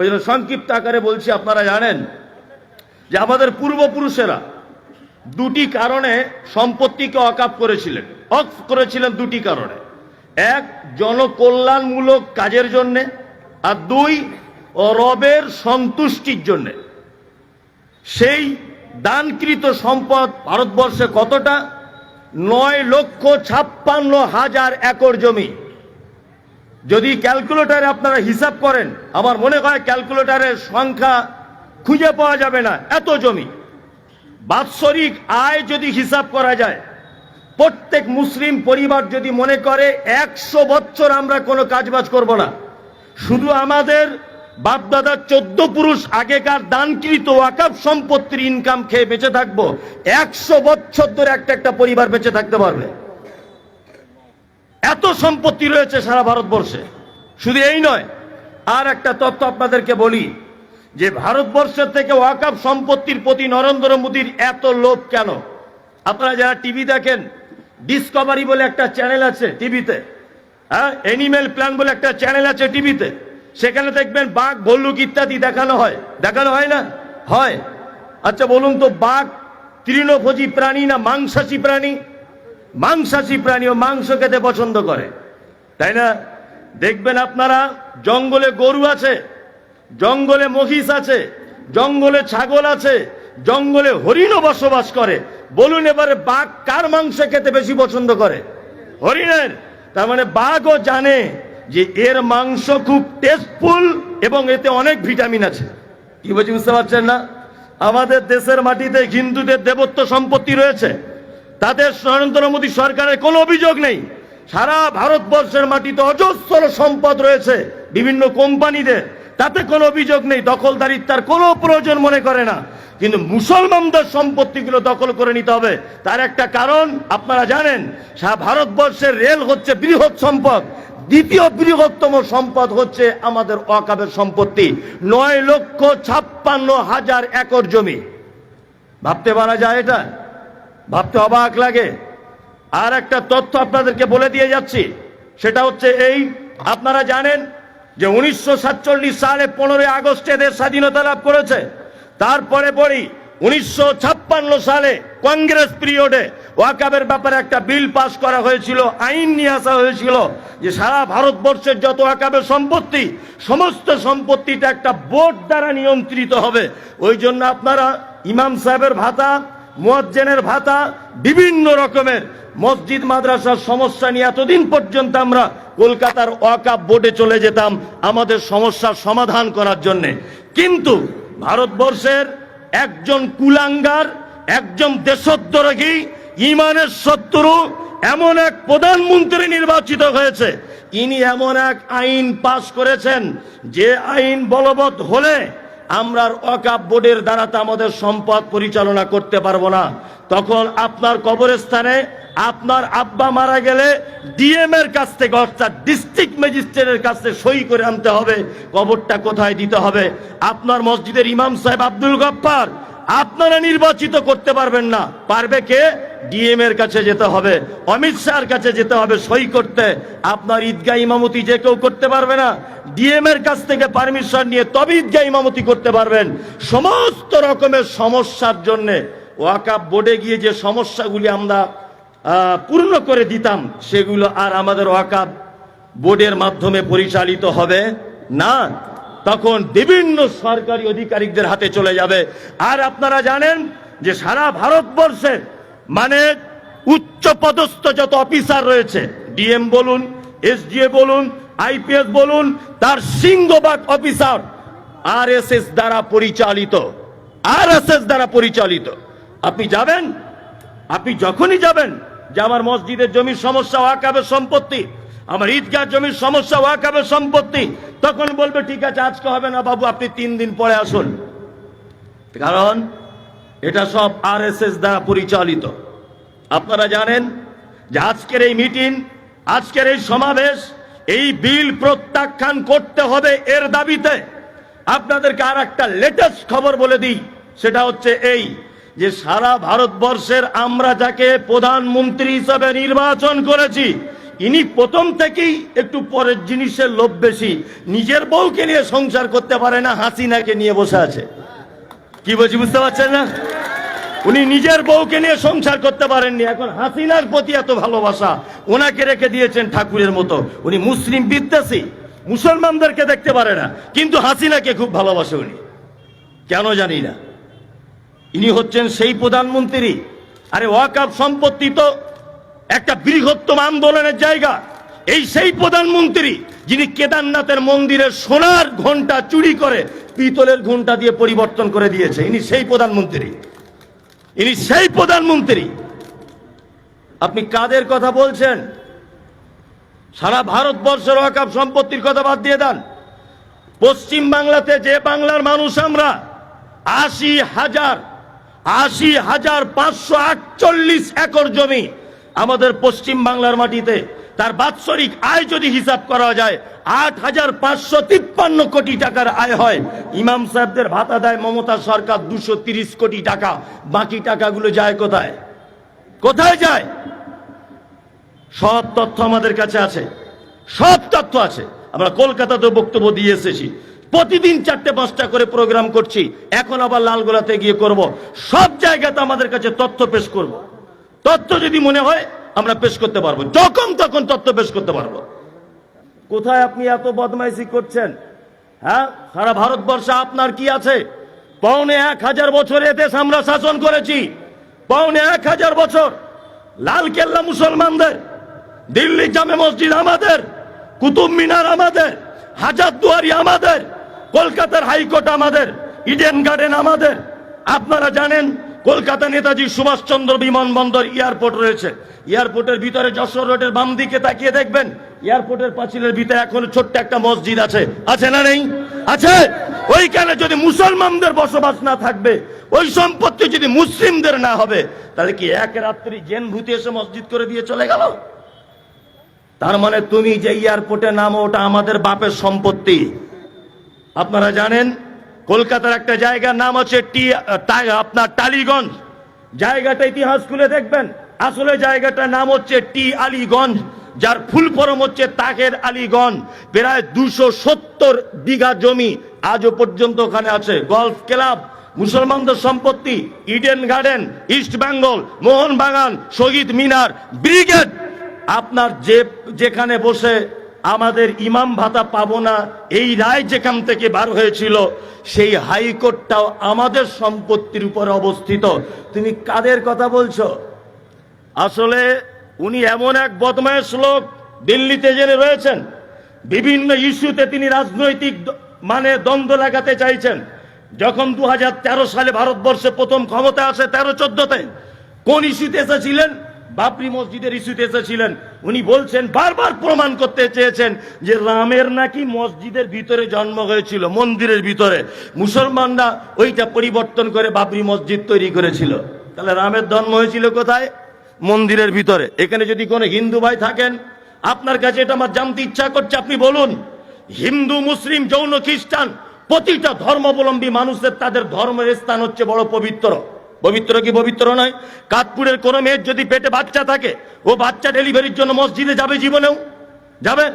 ওই জন্য সংক্ষিপ্ত আকারে বলছি, আপনারা জানেন যে আমাদের পূর্বপুরুষেরা দুটি কারণে সম্পত্তিকে অকাপ করেছিলেন। অফ করেছিলেন দুটি কারণে। এক, জনকল্যাণমূলক কাজের জন্যে, আর দুই, রবের সন্তুষ্টির জন্যে। সেই দানকৃত সম্পদ ভারতবর্ষে কতটা? নয় লক্ষ ছাপ্পান্ন হাজার একর জমি। যদি ক্যালকুলেটারে আপনারা হিসাব করেন, আমার মনে হয় ক্যালকুলেটারের সংখ্যা খুঁজে পাওয়া যাবে না, এত জমি। বাৎসরিক আয় যদি হিসাব করা যায়, প্রত্যেক মুসলিম পরিবার যদি মনে করে একশো বছর আমরা কোনো কাজবাজ করব না, শুধু আমাদের বাপদাদার চোদ্দ পুরুষ আগেকার দানকৃত ওয়াকাব সম্পত্তির ইনকাম খেয়ে বেঁচে থাকব, একশো বছর ধরে একটা একটা পরিবার বেঁচে থাকতে পারবে। এত সম্পত্তি রয়েছে সারা ভারতবর্ষে। শুধু এই নয়, আর একটা তথ্য আপনাদেরকে বলি, যে ভারতবর্ষের থেকে ওয়াকাব সম্পত্তির প্রতি নরেন্দ্র মোদীর এত লোভ কেন? আপনারা যারা টিভি দেখেন ডিসকভারি বলে একটা চ্যানেল আছে টিভিতে হ্যাঁ? এনিম্যাল প্ল্যান বলে একটা চ্যানেল আছে টিভিতে, সেখানে দেখবেন বাঘ, ভল্লুক ইত্যাদি দেখানো হয়। দেখানো হয় না? হয়। আচ্ছা বলুন তো, বাঘ, তৃণভোজী প্রাণী না মাংসাশী প্রাণী? মাংসাশী প্রাণী ও মাংস খেতে পছন্দ করে। তাই না? দেখবেন আপনারা, জঙ্গলে গরু আছে, জঙ্গলে মহিষ আছে, জঙ্গলে ছাগল আছে, জঙ্গলে হরিণও বসবাস করে। বলুন এবারে বাঘ কার মাংস খেতে বেশি পছন্দ করে? হরিণের। তার মানে বাঘও জানে যে এর মাংস খুব টেস্টফুল এবং এতে অনেক ভিটামিন আছে। কি বলছি বুঝতে পারছেন না? আমাদের দেশের মাটিতে হিন্দুদের দেবত্ব সম্পত্তি রয়েছে। তাদের নরেন্দ্র মোদী সরকারের কোনো অভিযোগ নেই। সারা ভারতবর্ষের মাটিতে অজস্র সম্পদ রয়েছে বিভিন্ন কোম্পানিদের। তাতে কোনো অভিযোগ নেই দখলদারিত্বার কোনো প্রয়োজন মনে করে না। কিন্তু মুসলমানদের সম্পত্তিগুলো দখল করে নিতে হবে। তার একটা কারণ, আপনারা জানেন, সারা ভারতবর্ষের রেল হচ্ছে বৃহৎ সম্পদ। দ্বিতীয় বৃহত্তম সম্পদ হচ্ছে আমাদের অকাবের সম্পত্তি। নয় লক্ষ ছাপ্পান্ন হাজার একর জমি। ভাবতে পারা যায় এটা? ভাবতে অবাক লাগে। আর একটা তথ্য আপনাদেরকে বলে দিয়ে যাচ্ছি, সেটা হচ্ছে এই, আপনারা জানেন যে উনিশশো সাতচল্লিশ সালে পনেরোই আগস্টে দেশ স্বাধীনতা লাভ করেছে। তারপরে পরই উনিশশো সালে কংগ্রেস পিরিয়ডে ওয়াকাবের ব্যাপারে একটা বিল পাস করা হয়েছিল, আইন নিয়ে আসা হয়েছিল যে সারা ভারতবর্ষের যত ওয়াকাবের সম্পত্তি, সমস্ত সম্পত্তিটা একটা বোর্ড দ্বারা নিয়ন্ত্রিত হবে। ওই জন্য আপনারা ইমাম সাহেবের ভাতা মুয়াজ্জেনের ভাতা বিভিন্ন রকমের। মসজিদ, মাদ্রাসার সমস্যা নিয়ে এতদিন পর্যন্ত আমরা কলকাতার ওয়াকাব বোর্ডে চলে যেতাম আমাদের সমস্যার সমাধান করার জন্যে। কিন্তু ভারতবর্ষের একজন কুলাঙ্গার, একজন দেশদ্রোহী, ইমানের শত্রু, এমন এক প্রধানমন্ত্রী নির্বাচিত হয়েছে। ইনি এমন এক আইন পাশ করেছেন, যে আইন বলবৎ হলে আমরা আর অকাপ বোর্ডের দ্বারা তো আমাদের সম্পদ পরিচালনা করতে পারব না। তখন আপনার কবরস্থানে আপনার আব্বা মারা গেলে ডিএম এর কাছ থেকে, অর্থাৎ ডিস্ট্রিক্ট ম্যাজিস্ট্রেটের কাছ সই করে আনতে হবে। কবরটা কোথায় দিতে হবে? আপনার মসজিদের ইমাম সাহেব আব্দুল গফ্ফার, আপনারা নির্বাচিত করতে পারবেন না। পারবে কে? ডিএম এর কাছে যেতে হবে, অমিত শাহর কাছে যেতে হবে সই করতে। আপনার ঈদগাহ ইমামতি যে কেউ করতে পারবে না ডিএম এর কাছ থেকে পারমিশন নিয়ে তবে ঈদগাহ ইমামতি করতে পারবেন। সমস্ত রকমের সমস্যার জন্য ওয়াকাব বোর্ডে গিয়ে যে সমস্যাগুলি আমরা পূর্ণ করে দিতাম, সেগুলো আর আমাদের ওয়াকাব বোর্ডের মাধ্যমে পরিচালিত হবে না। তখন বিভিন্ন সরকারি আধিকারিকদের হাতে চলে যাবে। আর আপনারা জানেন যে সারা ভারতবর্ষের মানে উচ্চ পদস্থ যত অফিসার রয়েছে, ডিএম বলুন, এসডিএ বলুন, আইপিএস বলুন, তার সিংহবাগ অফিসার আরএসএস দ্বারা পরিচালিত, আরএসএস দ্বারা পরিচালিত। আপনি যাবেন? আপনি যখনই যাবেন যে আমার মসজিদের জমির সমস্যা, ওয়াকাবের সম্পত্তি, আমার ঈদগাহ জমির সমস্যা, ওয়াকাবের সম্পত্তি, তখন বলবে, ঠিক আছে, আজকে হবে না বাবু, আপনি তিন দিন পরে আসুন। কারণ এটা সব আরএসএস দ্বারা পরিচালিত। আপনারা জানেন যে আজকের এই মিটিং, আজকের এই সমাবেশ, এই বিল প্রত্যাখ্যান করতে হবে এর দাবিতে। আপনাদেরকে আর একটা লেটেস্ট খবর বলে দিই, সেটা হচ্ছে এই যে সারা ভারতবর্ষের আমরা যাকে প্রধানমন্ত্রী হিসাবে নির্বাচন করেছি, ইনি প্রথম থেকেই একটু পরের জিনিসের লোভ বেশি। নিজের বউকে নিয়ে সংসার করতে পারে না, হাসিনাকে নিয়ে বসে আছে। কি বলছি, বুঝতে পারছেন না? উনি নিজের বউকে নিয়ে সংসার করতে পারেননি। এখন হাসিনার প্রতি এত ভালোবাসা ওনাকে রেখে দিয়েছেন ঠাকুরের মতো। উনি মুসলিম বিদ্বেষী, মুসলমানদেরকে দেখতে পারে না, কিন্তু হাসিনাকে খুব ভালোবাসে উনি। কেন জানি না। ইনি হচ্ছেন সেই প্রধানমন্ত্রী। আরে ওয়াকাপ সম্পত্তি তো একটা বৃহত্তম আন্দোলনের জায়গা। এই সেই প্রধানমন্ত্রী যিনি কেদারনাথের মন্দিরের সোনার ঘণ্টা চুরি করে পিতলের ঘণ্টা দিয়ে পরিবর্তন করে দিয়েছে, ইনি সেই প্রধানমন্ত্রী। ইনি সেই প্রধানমন্ত্রী। আপনি কাদের কথা বলছেন? সারা ভারতবর্ষের অকাপ সম্পত্তির কথা বাদ দিয়ে দেন। পশ্চিম বাংলাতে যে বাংলার মানুষ আমরা, আশি হাজার আশি হাজার পাঁচশো আটচল্লিশ একর জমি আমাদের পশ্চিম বাংলার মাটিতে তার বাৎসরিক আয় যদি হিসাব করা যায় আট হাজার পাঁচশো তিপ্পান্ন কোটি টাকার আয় হয়। ইমাম সাহেবদের ভাতা দেয় মমতা সরকার দুশো তিরিশ কোটি টাকা। বাকি টাকাগুলো যায় কোথায়? কোথায় যায়? সব তথ্য আমাদের কাছে আছে। সব তথ্য আছে। আমরা কলকাতাতে বক্তব্য দিয়ে এসেছি। প্রতিদিন চারটে পাঁচটা করে প্রোগ্রাম করছি। এখন আবার লালগোলাতে গিয়ে করব। সব জায়গাতে আমাদের কাছে তথ্য পেশ করব। তথ্য যদি মনে হয় আমরা পেশ করতে পারব। যখন তখন তথ্য পেশ করতে পারব। কোথায় আপনি এত বদমাইশি করছেন? হ্যাঁ? সারা ভারতবর্ষে আপনার কি আছে? পৌনে এক হাজার বছর এ দেশ আমরা শাসন করেছি। পৌনে এক হাজার বছর লাল কেল্লা মুসলমানদের, দিল্লি জামে মসজিদ আমাদের, কুতুব মিনার আমাদের, হাজার দুয়ারি আমাদের, কলকাতার হাইকোর্ট আমাদের, ইডেন গার্ডেন আমাদের। আপনারা জানেন কলকাতা নেতাজি সুভাষচন্দ্র বিমানবন্দর এয়ারপোর্ট রয়েছে। এয়ারপোর্টের ভিতরে যশোর রোডের বাম দিকে তাকিয়ে দেখবেন। এয়ারপোর্টের পাঁচিলের ভিতরে এখন ছোট্ট একটা মসজিদ আছে। আছে না নেই? আছে? ওইখানে যদি মুসলমানদের বসবাস না থাকবে, ওই সম্পত্তি যদি মুসলিমদের না হবে, তাহলে কি এক রাত্রি জেন ভূতি এসে মসজিদ করে দিয়ে চলে গেল? তার মানে তুমি যে এয়ারপোর্টে নামো, ওটা আমাদের বাপের সম্পত্তি। আপনারা জানেন কলকাতার একটা জায়গার নাম হচ্ছে টি আপনার টালিগঞ্জ। জায়গাটা ইতিহাস খুলে দেখবেন। আসলে জায়গাটার নাম হচ্ছে টি, আলীগঞ্জ। যার ফুল ফরম হচ্ছে তাকের আলীগঞ্জ। প্রায় দুশো সত্তর বিঘা জমি আজও পর্যন্ত ওখানে আছে। গলফ ক্লাব, মুসলমানদের সম্পত্তি, Eden Garden, East Bengal, Mohun Bagan Shahid Minar, brigade. আপনার যে, যেখানে বসে আমাদের ইমাম ভাতা পাবো না, এই রায় যেখান থেকে বার হয়েছিল, সেই হাইকোর্টটাও আমাদের সম্পত্তির উপর অবস্থিত। তুমি কাদের কথা বলছো? আসলে উনি এমন এক বদমায়েশ লোক, দিল্লিতে জেনে রয়েছেন, বিভিন্ন ইস্যুতে তিনি রাজনৈতিক মানে দ্বন্দ্ব লাগাতে চাইছেন। যখন দু হাজার তেরো সালে ভারতবর্ষে প্রথম ক্ষমতা আসে তেরো চোদ্দতে, কোন ইস্যুতে এসেছিলেন? বাবরি মসজিদের ইস্যুতে এসেছিলেন। উনি বলছেন, বারবার প্রমাণ করতে চেয়েছেন যে রামের নাকি মসজিদের ভিতরে জন্ম হয়েছিল, মন্দিরের ভিতরে। মুসলমানরা ওইটা পরিবর্তন করে বাবরি মসজিদ তৈরি করেছিল। তাহলে রামের জন্ম হয়েছিল কোথায়? মন্দিরের ভিতরে। এখানে যদি কোনো হিন্দু ভাই থাকেন, আপনার কাছে এটা আমার জানতে ইচ্ছা করছে, আপনি বলুন। হিন্দু, মুসলিম, যৌন, খ্রিস্টান, প্রতিটা ধর্মাবলম্বী মানুষের তাদের ধর্মের স্থান হচ্ছে বড় পবিত্র। পবিত্র কি পবিত্র নয়? কাতপুরের কোনো মেয়ের যদি পেটে বাচ্চা থাকে, ও বাচ্চা ডেলিভারির জন্য মসজিদে যাবে জীবনেও? যাবে?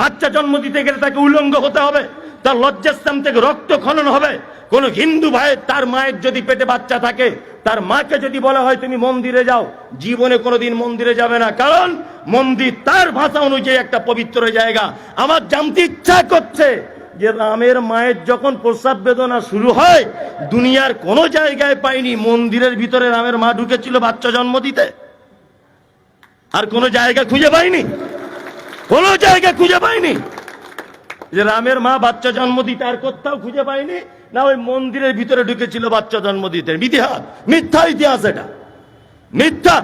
বাচ্চা জন্ম দিতে গেলে তাকে উলঙ্গ হতে হবে, তার লজ্জাস্থান থেকে রক্ত খনন হবে। কোন হিন্দু ভাই তার মায়ের যদি পেটে বাচ্চা থাকে, তার মাকে যদি বলা হয়, তুমি মন্দিরে যাও। জীবনে কোনোদিন মন্দিরে যাবে না, কারণ মন্দির তার ভাষা অনুযায়ী একটা পবিত্র জায়গা। আমার জানতে ইচ্ছা করছে যে রামের মায়ের যখন প্রস্রাব বেদনা শুরু হয়, দুনিয়ার কোনো জায়গায় পাইনি, মন্দিরের ভিতরে রামের মা ঢুকেছিল বাচ্চা জন্ম দিতে। আর কোনো জায়গা খুঁজে পাইনি। কোনো জায়গা খুঁজে পাইনি। যে রামের মা বাচ্চা জন্ম দিতে আর কোথাও খুঁজে পাইনি, না ওই মন্দিরের ভিতরে ঢুকেছিল বাচ্চা জন্ম দিতে। ইতিহাস মিথ্যা ইতিহাস এটা। মিথ্যা।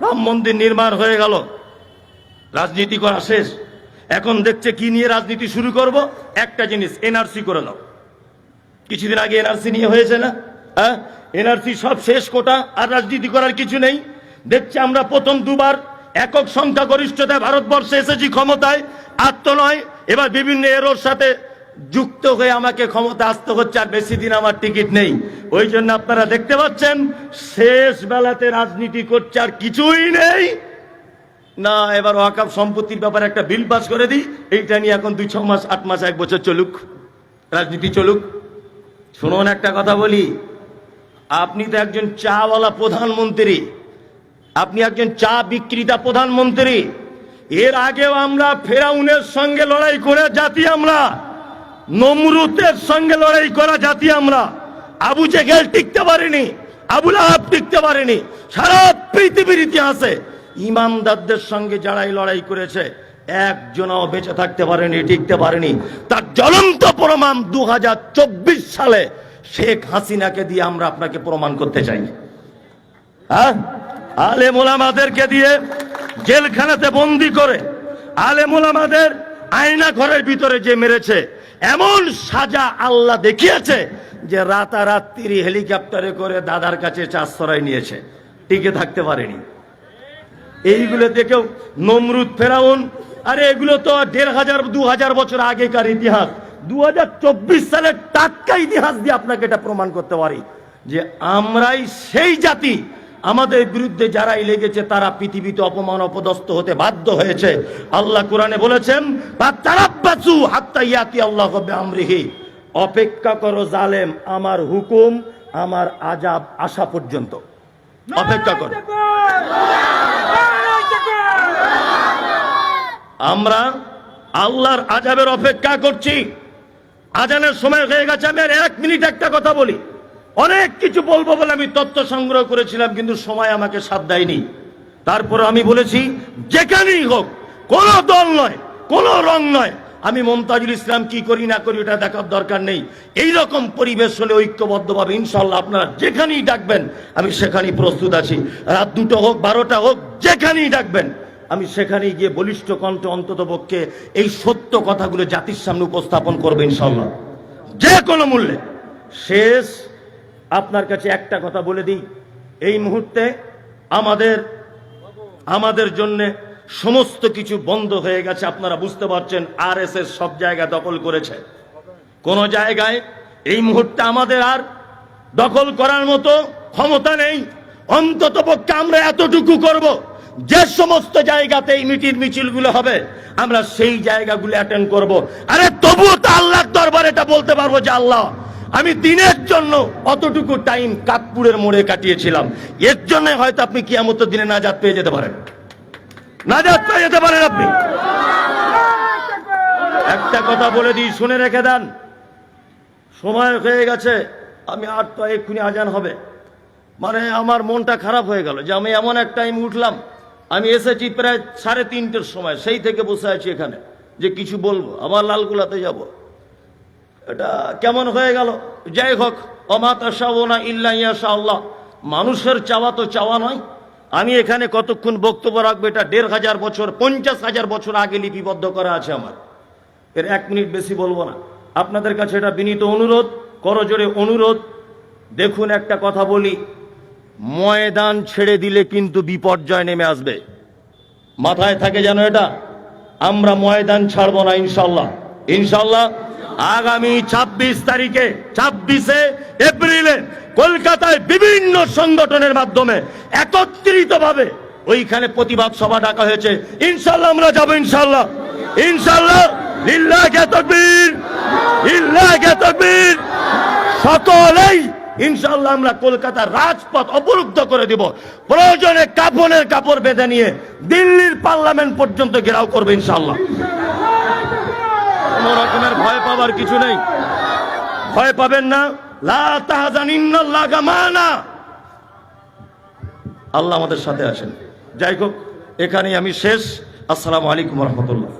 রাম মন্দির নির্মাণ হয়ে গেল। রাজনীতি করা শেষ। এখন দেখছে কি নিয়ে রাজনীতি শুরু করব? একটা জিনিস এনআরসি করে দাও কিছুদিন আগে এনআরসি নিয়ে হয়েছে না? হ্যাঁ? এনআরসি সব শেষ কোটা, আর রাজনীতি করার কিছু নেই। দেখছি আমরা প্রথম দুবার একক সংখ্যাগরিষ্ঠতায় ভারতবর্ষে এসেছি ক্ষমতায় আর তো নয় এবার বিভিন্ন এরোর সাথে যুক্ত হয়ে আমাকে ক্ষমতা আসতে হচ্ছে, আর বেশি দিন আমার টিকিট নেই। ওই জন্য আপনারা দেখতে পাচ্ছেন, শেষ বেলাতে রাজনীতি করছে আর কিছুই নেই। না, এবার ওয়াকাব সম্পত্তির ব্যাপারে একটা বিল পাস করে দিই। এইটা নিয়ে এখন দুই ছ মাস, আট মাস, এক বছর চলুক। রাজনীতি চলুক। শুনুন একটা কথা বলি। আপনি তো একজন চাওয়ালা প্রধানমন্ত্রী। আপনি একজন চা বিক্রেতা প্রধানমন্ত্রী। এর আগেও আমরা ফেরাউনের সঙ্গে লড়াই করে জাতি আমরা। নমরুতের সঙ্গে লড়াই করা জাতি আমরা। আবু জেগেল টিকতে পারেনি, আবুল আহাব টিকতে পারেনি। সারা পৃথিবীর ইতিহাসে ইমানদারদের সঙ্গে যারাই লড়াই করেছে, একজনও বেঁচে থাকতে পারেনি, টিকতে পারেনি। তার জ্বলন্ত প্রমাণ দু হাজার চব্বিশ সালে শেখ হাসিনাকে দিয়ে আমরা আপনাকে প্রমাণ করতে চাই। হ্যাঁ? আলেম ওলামাদেরকে দিয়ে জেলখানাতে বন্দি করে, আলেম ওলামাদের আয়না ঘরের ভিতরে যে মেরেছে, এমন সাজা আল্লাহ দেখিয়েছে যে রাতারাত্রি হেলিকপ্টারে করে দাদার কাছে আশ্রয় নিয়েছে। টিকে থাকতে পারেনি। এইগুলো দেখেও নমরুদ ফেরাউন, আরে এগুলো তো দেড় হাজার, দু হাজার বছর আগেকার ইতিহাস। দু হাজার চব্বিশ সালের টাটকা ইতিহাস দিয়ে আপনাকে এটা প্রমাণ করতে পারি যে আমরাই সেই জাতি। আমাদের বিরুদ্ধে যারাই লেগেছে, তারা পৃথিবীতে অপমান, অপদস্থ হতে বাধ্য হয়েছে। আল্লাহ কোরআনে বলেছেন আল্লাহ অপেক্ষা করো জালেম, আমার হুকুম, আমার আজাব আসা পর্যন্ত। অপেক্ষা করো। আমরা আল্লাহর আজাবের অপেক্ষা করছি। আজানের সময় হয়ে গেছে আমি আর এক মিনিট একটা কথা বলি। অনেক কিছু বলব বলে আমি তথ্য সংগ্রহ করেছিলাম কিন্তু সময় আমাকে সাথ দেয়নি। তারপর আমি বলেছি যেখানেই হোক কোন দল নয় কোন রং নয় আমি মমতাজুল ইসলাম কি করি, না করি ওটা দেখার দরকার নেই। এই রকম পরিবেশ হলে ঐক্যবদ্ধভাবে ইনশাল্লাহ আপনারা যেখানেই ডাকবেন, আমি সেখানেই প্রস্তুত আছি। রাত দুটো হোক, বারোটা হোক, যেখানেই ডাকবেন, আমি সেখানেই গিয়ে বলিষ্ঠ কণ্ঠে অন্তত পক্ষে এই সত্য কথাগুলো জাতির সামনে উপস্থাপন করব ইনশাল্লাহ যে কোনো মূল্যে। শেষ, আপনার কাছে একটা কথা বলে দিই। এই মুহূর্তে আমাদের আমাদের জন্য সমস্ত কিছু বন্ধ হয়ে গেছে, আপনারা বুঝতে পারছেন আর সব জায়গা দখল করেছে। কোন জায়গায় এই মুহূর্তে আমাদের আর দখল করার মতো ক্ষমতা নেই। অন্তত পক্ষে আমরা এতটুকু করব, যে সমস্ত জায়গাতে এই মিটির মিছিলগুলো হবে, আমরা সেই জায়গাগুলো অ্যাটেন্ড করব। আরে তবুও তো আল্লাহর দরবার এটা বলতে পারব যে আল্লাহ, আমি দিনের জন্য অতটুকু টাইম কাকপুরের মোড়ে কাটিয়েছিলাম। এর জন্য হয়তো আপনি কিয়ামত দিনে না যাত পেয়ে যেতে পারেন। নাজাত পেয়ে যেতে পারেন আপনি। একটা কথা বলে দিই, শুনে রেখে দেন। সময় হয়ে গেছে, আমি আর তো এক্ষুনি আজান হবে। মানে আমার মনটা খারাপ হয়ে গেল যে আমি এমন এক টাইম উঠলাম, আমি এসেছি প্রায় সাড়ে তিনটের সময়, সেই থেকে বসে আছি এখানে। যে কিছু বলব, আবার লালগুলাতে যাব। এটা কেমন হয়ে গেল? যাই হোক অমাতা শাহনা ইল্লা ইয়াশা আল্লাহ মানুষের চাওয়া তো চাওয়া নয় আমি এখানে কতক্ষণ বক্তব্য রাখব এটা দেড় হাজার বছর, পঞ্চাশ হাজার বছর আগে লিপিবদ্ধ করা আছে আমার। এর এক মিনিট বেশি বলব না। আপনাদের কাছে এটা বিনীত অনুরোধ করজোরে অনুরোধ। দেখুন একটা কথা বলি, ময়দান ছেড়ে দিলে কিন্তু বিপর্যয় নেমে আসবে। মাথায় থাকে যেন এটা, আমরা ময়দান ছাড়বো না ইনশাল্লাহ। ইনশাল্লাহ আগামী ২৬ তারিখে, ছাব্বিশে এপ্রিলে কলকাতায় বিভিন্ন সংগঠনের মাধ্যমে একত্রিত ভাবে ওইখানে প্রতিবাদ সভা ডাকা হয়েছে। ইনশাল্লাহ আমরা যাব ইনশাল্লাহ ইনশাল্লাহ ইল্লাহ তকবীর ইল্লাহ তকবীর। সকলেই ইনশাল্লাহ আমরা কলকাতার রাজপথ অবরুদ্ধ করে দিব। প্রয়োজনে কাপনের কাপড় বেঁধে নিয়ে দিল্লির পার্লামেন্ট পর্যন্ত ঘেরাও করবে ইনশাল্লাহ কোন রকমের ভয় পাবার কিছু নেই। ভয় পাবেন না। আল্লাহ আমাদের সাথে আসেন। যাই হোক, এখানেই আমি শেষ। আসসালামু আলাইকুম রহমতুল্লাহ।